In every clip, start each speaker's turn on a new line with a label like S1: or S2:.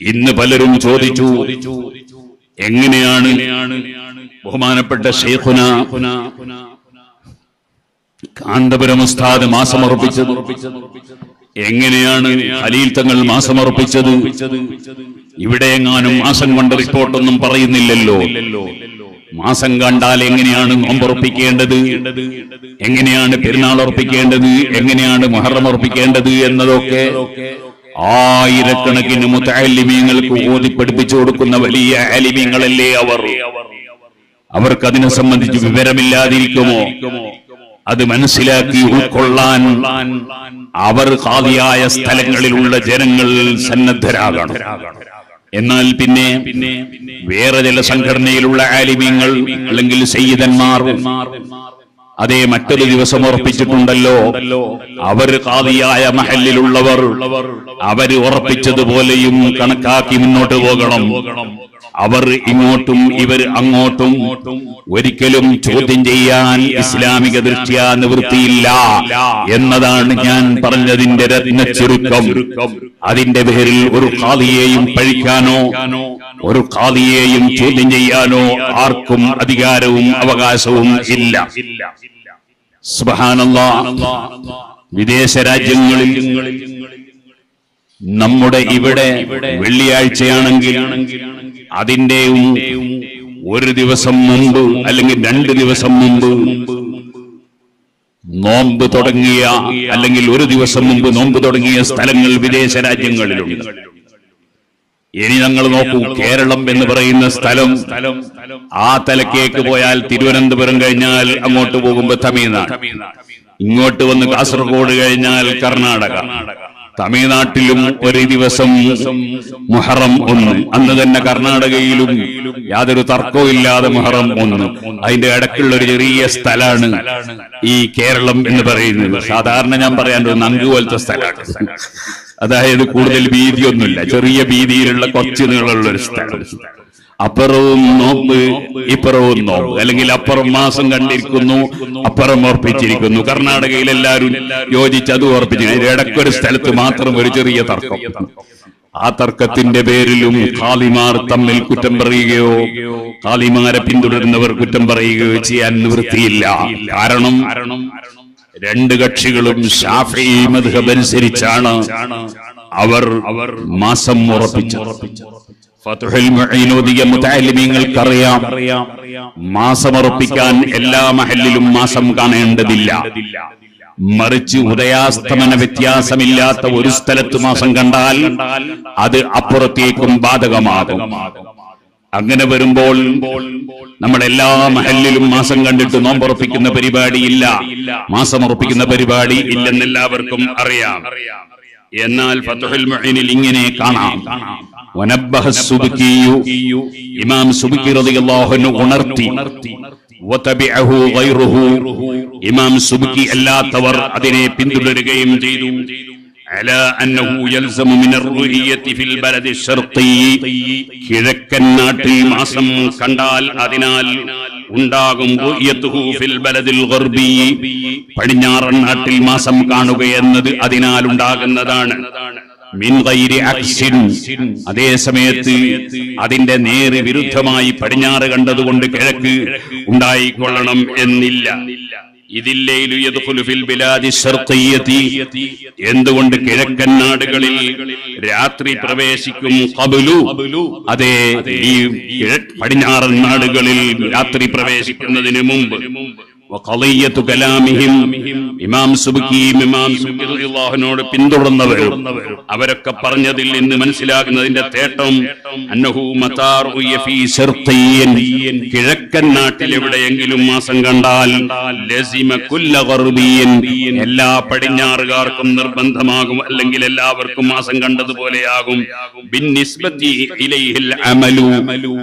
S1: ഇന്ന് പലരും ചോദിച്ചു എങ്ങനെയാണ് ബഹുമാനപ്പെട്ട ഷെയ്ഖുന കാന്തപുരം ഉസ്താദ് മാസമർപ്പിച്ചത്? എങ്ങനെയാണ് അലീൽ തങ്ങൾ മാസമർപ്പിച്ചത്? ഇവിടെ എങ്ങാനും മാസം കൊണ്ട് റിപ്പോർട്ടൊന്നും പറയുന്നില്ലല്ലോ. മാസം കണ്ടാൽ എങ്ങനെയാണ് നോമ്പുറപ്പിക്കേണ്ടത് എങ്ങനെയാണ് പെരുന്നാൾ ഉറപ്പിക്കേണ്ടത്? എങ്ങനെയാണ് മുഹറം ഉറപ്പിക്കേണ്ടത് എന്നതൊക്കെ ആയിരക്കണക്കിന് മുത്തലിമീങ്ങൾക്ക് ഓതി പഠിപ്പിച്ചു കൊടുക്കുന്ന വലിയ ആലിമീങ്ങളല്ലേ അവർ? അവർക്ക് അതിനെ സംബന്ധിച്ച് വിവരമില്ലാതിരിക്കുമോ? അത് മനസ്സിലാക്കി ഉൾക്കൊള്ളാൻ അവർ ഹാദിയായ സ്ഥലങ്ങളിലുള്ള ജനങ്ങൾ സന്നദ്ധരാകണം. എന്നാൽ പിന്നെ വേറെ ചില സംഘടനയിലുള്ള ആലിമ്യങ്ങൾ അല്ലെങ്കിൽ സയ്യിദന്മാർ അതേ മറ്റൊരു ദിവസം ഉറപ്പിച്ചിട്ടുണ്ടല്ലോ. അവർ കാതിയായ മഹലിലുള്ളവർ അവർ ഉറപ്പിച്ചതുപോലെയും കണക്കാക്കി മുന്നോട്ട് പോകണം. അവർ ഇങ്ങോട്ടും ഇവർ അങ്ങോട്ടും ഒരിക്കലും ചോദ്യം ചെയ്യാൻ ഇസ്ലാമിക ദൃഷ്ട്യാ നിവൃത്തിയില്ല എന്നതാണ് ഞാൻ പറഞ്ഞതിന്റെ രത്ന ചുരുക്കം. അതിന്റെ പേരിൽ ഒരു കാതിയെയും പഴിക്കാനോ ഒരു കാതിയെയും ചോദ്യം ചെയ്യാനോ ആർക്കും അധികാരവും അവകാശവും ഇല്ല. വിദേശ രാജ്യങ്ങളിൽ നമ്മുടെ ഇവിടെ വെള്ളിയാഴ്ചയാണെങ്കിൽ അതിന്റെയും ഒരു ദിവസം മുമ്പ് അല്ലെങ്കിൽ രണ്ട് ദിവസം മുമ്പ് നോമ്പ് തുടങ്ങിയ അല്ലെങ്കിൽ ഒരു ദിവസം മുമ്പ് നോമ്പ് തുടങ്ങിയ സ്ഥലങ്ങൾ വിദേശ രാജ്യങ്ങളിലുണ്ട്. ഇനി ഞങ്ങൾ നോക്കൂ കേരളം എന്ന് പറയുന്ന സ്ഥലം ആ തലക്കേക്ക് പോയാൽ തിരുവനന്തപുരം കഴിഞ്ഞാൽ അങ്ങോട്ട് പോകുമ്പോ തമിഴ്നാട്. ഇങ്ങോട്ട് വന്ന് കാസർഗോഡ് കഴിഞ്ഞാൽ കർണാടക. തമിഴ്നാട്ടിലും ഒരു ദിവസം മുഹറം ഒന്ന്. അന്ന് തന്നെ കർണാടകയിലും യാതൊരു തർക്കവും ഇല്ലാതെ മുഹറം ഒന്ന്. അതിന്റെ ഇടയ്ക്കുള്ള ഒരു ചെറിയ സ്ഥലമാണ് ഈ കേരളം എന്ന് പറയുന്നത്. സാധാരണ ഞാൻ പറയാൻ നങ്ക് പോലത്തെ സ്ഥലമാണ് അതായത് കൂടുതൽ ഭീതിയൊന്നുമില്ല. ചെറിയ ഭീതിയിലുള്ള കൊച്ചു നീളമുള്ള ഒരു സ്ഥലം. അപ്പുറവും നോമ്പ് ഇപ്പുറവും നോമ്പ്. അല്ലെങ്കിൽ അപ്പുറം മാസം കണ്ടിരിക്കുന്നു അപ്പുറം ഓർപ്പിച്ചിരിക്കുന്നു. കർണാടകയിൽ എല്ലാവരും യോജിച്ച് അത് ഓർപ്പിച്ചിരിക്കുന്നു. ഇടയ്ക്കൊരു സ്ഥലത്ത് മാത്രം ഒരു ചെറിയ തർക്കം. ആ തർക്കത്തിന്റെ പേരിലും ഖാലിമാർ തമ്മിൽ കുറ്റം പറയുകയോ ഖാലിമാരെ പിന്തുടരുന്നവർ കുറ്റം പറയുകയോ ചെയ്യാൻ നിവൃത്തിയില്ല. കാരണം രണ്ട് കക്ഷികളും ഷാഫി മദ്ഹബ് അനുസരിച്ചാണ് അവർ അവർ മാസം ഉറപ്പിച്ചത്. ഫതുഹുൽ മാസമർപ്പിക്കാൻ എല്ലാ മഹലിലും മാസം കാണേണ്ടതില്ല. മറിച്ച് ഉദയാസ്തമന വ്യത്യാസമില്ലാത്ത ഒരു സ്ഥലത്ത് മാസം കണ്ടാൽ അത് അപ്പുറത്തേക്കും ബാധകമാകും. അങ്ങനെ വരുമ്പോൾ നമ്മൾ എല്ലാ മഹലിലും മാസം കണ്ടിട്ട് നോമ്പുറപ്പിക്കുന്ന പരിപാടിയില്ല. മാസം ഉറപ്പിക്കുന്ന പരിപാടി ഇല്ലെന്ന് എല്ലാവർക്കും അറിയാം. എന്നാൽ ഫത്തുഹൽ മൊഹീനിൽ ഇങ്ങനെ കാണാം. ഇമാം സുബിക്കി റളിയല്ലാഹുവിനെ ഉണർത്തി. ഇമാം സുബിക്കി അല്ലാത്തവർ അതിനെ പിന്തുടരുകയും ചെയ്തു. കിഴക്കൻ നാട്ടിൽ മാസം കണ്ടാൽ അതിനാൽ ഉണ്ടാകും പടിഞ്ഞാറൻ നാട്ടിൽ മാസം കാണുകയെന്നത് അതിനാൽ ഉണ്ടാകുന്നതാണ്. അതേ സമയത്ത് അതിന്റെ നേര് വിരുദ്ധമായി പടിഞ്ഞാറ് കണ്ടതുകൊണ്ട് കിഴക്ക് ഉണ്ടായിക്കൊള്ളണം എന്നില്ല. എന്തുകൊണ്ട് കിഴക്കൻ നാടുകളിൽ രാത്രി പ്രവേശിക്കും കബുലു അതെ ഈ പടിഞ്ഞാറൻ നാടുകളിൽ രാത്രി പ്രവേശിക്കുന്നതിന് മുമ്പ് വഖളിയ്യത്തു കലാമിഹിം. ഇമാം സുബ്കിയും ഇമാം സുബ്കി പിന്തുടർന്നവർ അവരൊക്കെ പറഞ്ഞതിൽ നിന്ന് മനസ്സിലാകുന്നതിന്റെ തേട്ടം അന്നഹു കിഴക്കൻ നാട്ടിൽ എവിടെയെങ്കിലും മാസം കണ്ടാൽ എല്ലാ പടിഞ്ഞാറുകാർക്കും നിർബന്ധമാകും അല്ലെങ്കിൽ എല്ലാവർക്കും മാസം കണ്ടതുപോലെയാകും.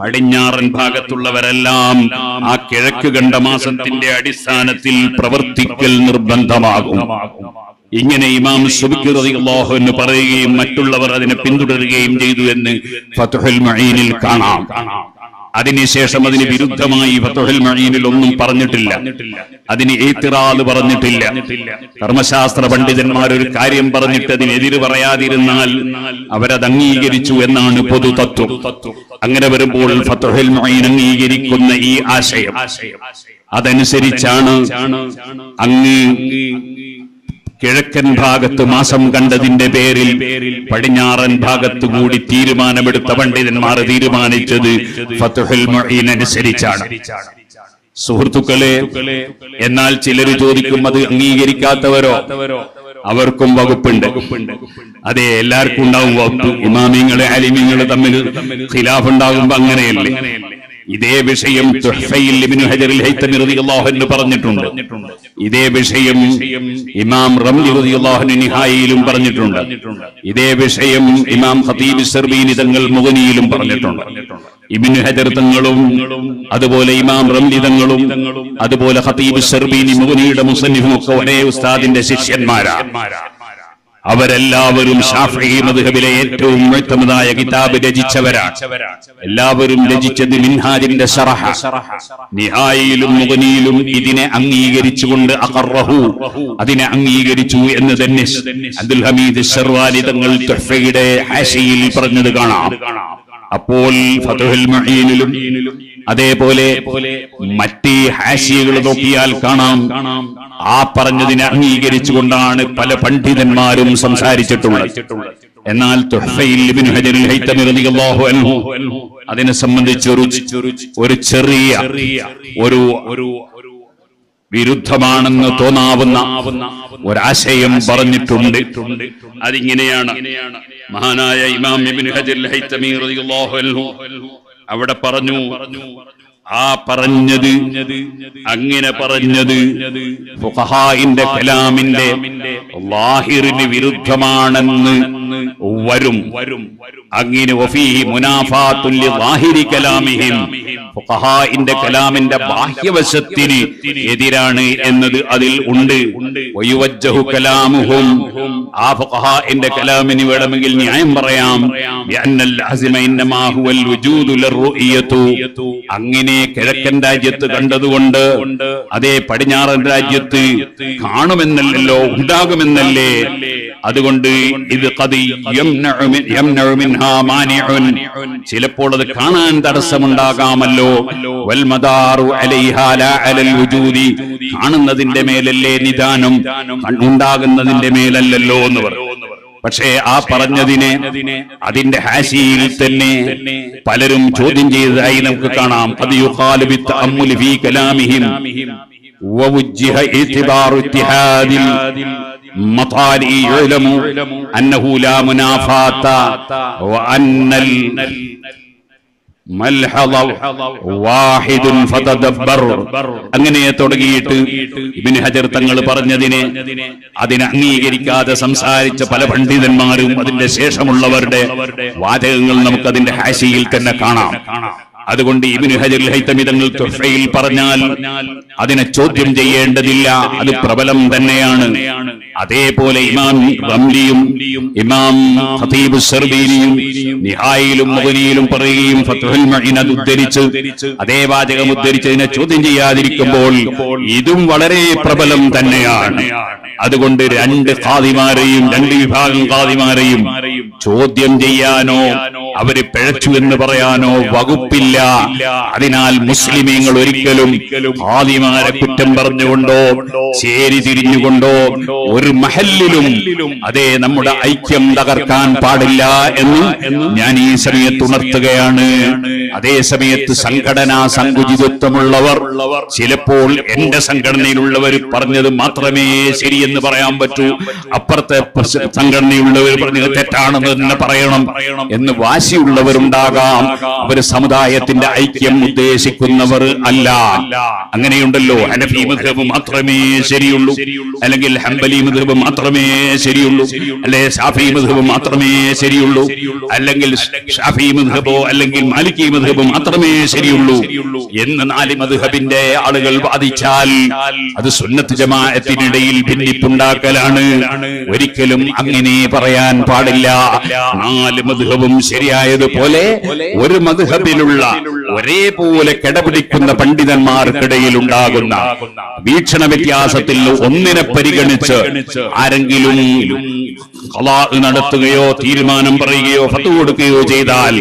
S1: പടിഞ്ഞാറൻ ഭാഗത്തുള്ളവരെല്ലാം ആ കിഴക്ക് കണ്ട മാസത്തിന്റെ അടിസ്ഥാനത്തിൽ പ്രവർത്തിക്കൽ നിർബന്ധമാകും. ഇങ്ങനെ ഇമാം സുബ്കി എന്ന് പറയുകയും മറ്റുള്ളവർ അതിനെ പിന്തുടരുകയും ചെയ്തു എന്ന് ഫത്ഹുൽ കാണാം. അതിനുശേഷം അതിന് വിരുദ്ധമായി ഫത്തുഹുൽ മഴീനിൽ ഒന്നും പറഞ്ഞിട്ടില്ല. അതിന് ഏത്തിറാത് പറഞ്ഞിട്ടില്ല. ധർമ്മശാസ്ത്ര പണ്ഡിതന്മാർ ഒരു കാര്യം പറഞ്ഞിട്ട് അതിനെതിര് പറയാതിരുന്നാൽ അവരത് അംഗീകരിച്ചു എന്നാണ് പൊതു തത്വം അങ്ങനെ വരുമ്പോൾ ഫത്തുഹൽ മഴീൻ അംഗീകരിക്കുന്ന ഈ ആശയം. അതനുസരിച്ചാണ് അങ്ങ് കിഴക്കൻ ഭാഗത്ത് മാസം കണ്ടതിന്റെ പേരിൽ പടിഞ്ഞാറൻ ഭാഗത്ത് കൂടി തീരുമാനമെടുത്ത പണ്ഡിതന്മാർ തീരുമാനിച്ചത് ഫത്തുഹുൽ അനുസരിച്ചാണ്. സുഹൃത്തുക്കളെ എന്നാൽ ചിലർ ചോദിക്കും അത് അംഗീകരിക്കാത്തവരോ? അവർക്കും വകുപ്പുണ്ട്. അതെ എല്ലാവർക്കും ഉണ്ടാവും വകുപ്പ്. ഇമാമിങ്ങൾ അലിമിങ്ങൾ തമ്മിൽ ഖിലാഫ് ഉണ്ടാകുമ്പോ അങ്ങനെയല്ലേ? ഇതേ വിഷയം പറഞ്ഞിട്ടുണ്ട്. ഇതേ വിഷയം ഇമാം റംലി റളിയല്ലാഹു അൻഹു പറഞ്ഞിട്ടുണ്ട്. ഇതേ വിഷയം ഇമാം ഖതീബ് സർബീനി തങ്ങൾ മുഗനിയിലും പറഞ്ഞിട്ടുണ്ട്. ഇബ്നു ഹജർ തങ്ങളും അതുപോലെ ഇമാം റംലി തങ്ങളും അതുപോലെ ഖതീബ് സർബീനി മുഗനിയുടെ മുസന്നിഫും ഒക്കെ ഒരേ ഉസ്താദിന്റെ ശിഷ്യന്മാരാണ് അവരെല്ലാവരും ഷാഫി മധുഹബിലെ ഏറ്റവും മുഴുത്തമതായ കിതാബ് രചിച്ചവരാണ് എല്ലാവരും രചിച്ചത് മിൻഹാജിന്റെ ഷറഹ. നിഹായിലും ഇതിനെ അംഗീകരിച്ചുകൊണ്ട് അഖറഹു. അതിനെ അംഗീകരിച്ചു എന്ന് തന്നെ അബ്ദുൽ ഹമീദ് ഷെർവാലി തങ്ങൾ ഹാഷിയിൽ പറഞ്ഞത് കാണാം. അപ്പോൾ ഫതുഹുൽ മുഈനിലും അതേപോലെ മറ്റ് ഹാഷിയകൾ നോക്കിയാൽ കാണാം. ആ പറഞ്ഞതിനെ അംഗീകരിച്ചുകൊണ്ടാണ് പല പണ്ഡിതന്മാരും സംസാരിച്ചിട്ടുള്ളത്. എന്നാൽ അതിനെ സംബന്ധിച്ച് ഒരു ഒരു ചെറിയ ഒരു ഒരു വിരുദ്ധമാണെന്ന് തോന്നാവുന്ന ഒരാശയം പറഞ്ഞിട്ടുണ്ട്. അതിങ്ങനെയാണ് മഹാനായ ഇമാം അവിടെ പറഞ്ഞു ആ പറഞ്ഞത് അങ്ങനെ പറഞ്ഞത് ഫുഖഹായിന്റെ കലാമിന്റെ ലാഹിറിന് വിരുദ്ധമാണെന്ന് വരും. അങ്ങനെ വഫീഹി മുനാഫാത്തുൽ ലാഹിരി കലാമിഹിം ഫുഖഹായിന്റെ കലാമിന്റെ ബാഹ്യവശത്തിന് എതിരാണ് എന്നത് അതിൽ ഉണ്ട്. വയുവജ്ജഹു കലാമുഹും. ആ ഫുഖഹായിന്റെ കലാമിന് വേണമെങ്കിൽ ന്യായം പറയാം. അങ്ങനെ കിഴക്കൻ രാജ്യത്ത് കണ്ടതുകൊണ്ട് അതേ പടിഞ്ഞാറൻ രാജ്യത്ത് കാണുമെന്നല്ലോ ഉണ്ടാകുമെന്നല്ലേ? അതുകൊണ്ട് ഇത് ചിലപ്പോൾ അത് കാണാൻ തടസ്സമുണ്ടാകാമല്ലോ. കാണുന്നതിന്റെ മേലല്ലേ നിദാനം. ഉണ്ടാകുന്നതിന്റെ മേലല്ലല്ലോ എന്ന് പറഞ്ഞു. പക്ഷേ ആ പറഞ്ഞതിനെ അതിന്റെ ഹാശിയിൽ തന്നെ പലരും ചോദ്യം ചെയ്തതായി നമുക്ക് കാണാം. അത് ഫീ കലാമിഹിം. ووجه اعتبار اتحاد المطالع يعلم أنه لا منافاة وأن മൽഹള വാഹിദുൻ ഫതദബ്ബർ അങ്ങനെ തുടങ്ങിയിട്ട് ഇബ്നു ഹജർ തങ്ങൾ പറഞ്ഞതിനെ അതിനെ അംഗീകരിക്കാതെ സംസാരിച്ച പല പണ്ഡിതന്മാരും അതിന്റെ ശേഷമുള്ളവരുടെ വാചകങ്ങൾ നമുക്ക് അതിന്റെ ഹാഷിയിൽ തന്നെ കാണാം അതുകൊണ്ട് ഇബിന് ഹജർ ഹൈത്തമി തങ്ങൾ തുഹ്ഫയിൽ പറഞ്ഞാൽ അതിനെ ചോദ്യം ചെയ്യേണ്ടതില്ല. അത് പ്രബലം തന്നെയാണ്. അതേപോലെ ഇമാം റംലിയും ഇമാം ഹതീബ് സർബീനിയും നിഹായിലും മുഗനിയിലും പറയുകയും ഫത്ഹുൽ മഈന ഉദ്ധരിച്ച് അതേ വാചകം ഉദ്ധരിച്ചതിനെ ചോദ്യം ചെയ്യാതിരിക്കുമ്പോൾ ഇതും വളരെ പ്രബലം തന്നെയാണ്. അതുകൊണ്ട് രണ്ട് ഖാദിമാരെയും രണ്ട് വിഭാഗം ഖാദിമാരെയും ചോദ്യം ചെയ്യാനോ അവർ പിഴച്ചു എന്ന് പറയാനോ വകുപ്പില്ല. അതിനാൽ മുസ്ലിമീങ്ങൾ ഒരിക്കലും ഖാദിമാരെ കുറ്റം പറഞ്ഞുകൊണ്ടോ ചേരി തിരിഞ്ഞുകൊണ്ടോ ഒരു മഹല്ലിലും അതേ നമ്മുടെ ഐക്യം തകർക്കാൻ പാടില്ല എന്ന് ഞാൻ ഈ സമയത്ത് ഉണർത്തുകയാണ്. അതേ സമയത്ത് സംഘടനാ സങ്കുചിതത്വമുള്ളവർ ചിലപ്പോൾ എന്റെ സംഘടനയിലുള്ളവർ പറഞ്ഞത് മാത്രമേ ശരിയെന്ന് പറയാൻ പറ്റൂ. അപ്പുറത്തെ സംഘടനയുള്ളവർ പറഞ്ഞത് തെറ്റാണെന്ന് തന്നെ പറയണം എന്ന് വാശിയുള്ളവരുണ്ടാകാം. അവർ സമുദായത്തിന്റെ ഐക്യം ഉദ്ദേശിക്കുന്നവർ അല്ല. അങ്ങനെയുണ്ടല്ലോ. ഹനഫി മധബ് മാത്രമേ ശരിയുള്ളൂ. അല്ലെങ്കിൽ ഹംബലി മധബ് മാത്രമേ ശരിയുള്ളൂ. അല്ലെ ഷാഫി മധബ് മാത്രമേ ശരിയുള്ളൂ. അല്ലെങ്കിൽ ഷാഫി മധബോ അല്ലെങ്കിൽ മാലിക്കി മധബ് മാത്രമേ ശരിയുള്ളൂ എന്ന് നാല് മധുഹബിന്റെ ആളുകൾ വാദിച്ചാൽ അത് സുന്നത്ത് ജമാഅത്തിനിടയിൽ ഭിന്നിപ്പ് തെറ്റിപ്പുണ്ടാക്കലാണ് ഒരിക്കലും അങ്ങനെ പറയാൻ പാടില്ല. നാല് മധുഹവും ശരിയായതുപോലെ ഒരു മധുഹബിലുള്ള ഒരേപോലെ കിടപിടിക്കുന്ന പണ്ഡിതന്മാർക്കിടയിൽ ഉണ്ടാകുന്ന വീക്ഷണ വ്യത്യാസത്തിൽ ഒന്നിനെ പരിഗണിച്ച് ആരെങ്കിലും നടത്തുകയോ തീരുമാനം പറയുകയോ ഫത്ത് കൊടുക്കുകയോ ചെയ്താൽ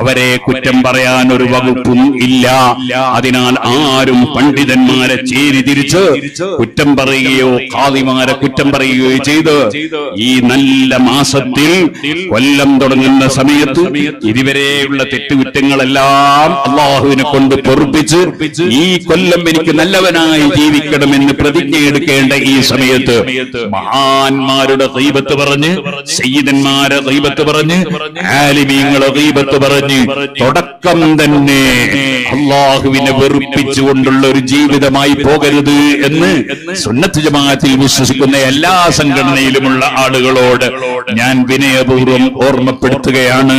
S1: അവരെ കുറ്റം പറയാൻ ഒരു വകുപ്പും ഇല്ല. അതിനാൽ ആരും പണ്ഡിതന്മാരെ ചേരി തിരിച്ച് കുറ്റം പറയുകയോ കാതിമാരെ കുറ്റം പറയുകയോ ചെയ്ത് ഈ നല്ല മാസത്തിൽ കൊല്ലം തുടങ്ങുന്ന സമയത്ത് ഇതുവരെയുള്ള തെറ്റുകുറ്റങ്ങളെല്ലാം അള്ളാഹുവിനെ കൊണ്ട് പൊറുപ്പിച്ച് ഈ കൊല്ലം എനിക്ക് നല്ലവനായി ജീവിക്കണമെന്ന് പ്രതിജ്ഞ എടുക്കേണ്ട ഈ സമയത്ത് മഹാന്മാരുടെ ദൈവത്ത് പറഞ്ഞ് സയ്യിദന്മാരെ ദൈവത്ത് പറഞ്ഞ് ആലിമീങ്ങളെ ദൈവത്ത് പറഞ്ഞ് തുടക്കം തന്നെ അള്ളാഹുവിനെ വെറുപ്പിച്ചുകൊണ്ടുള്ള ഒരു ജീവിതമായി പോകരുത് എന്ന് സുന്നത്ത് ജമാഅത്തിൽ വിശ്വസിക്കുന്ന എല്ലാ സംഘടനയിലുമുള്ള ആളുകളോട് ഞാൻ വിനയപൂർവം ഓർമ്മപ്പെടുത്തുകയാണ്.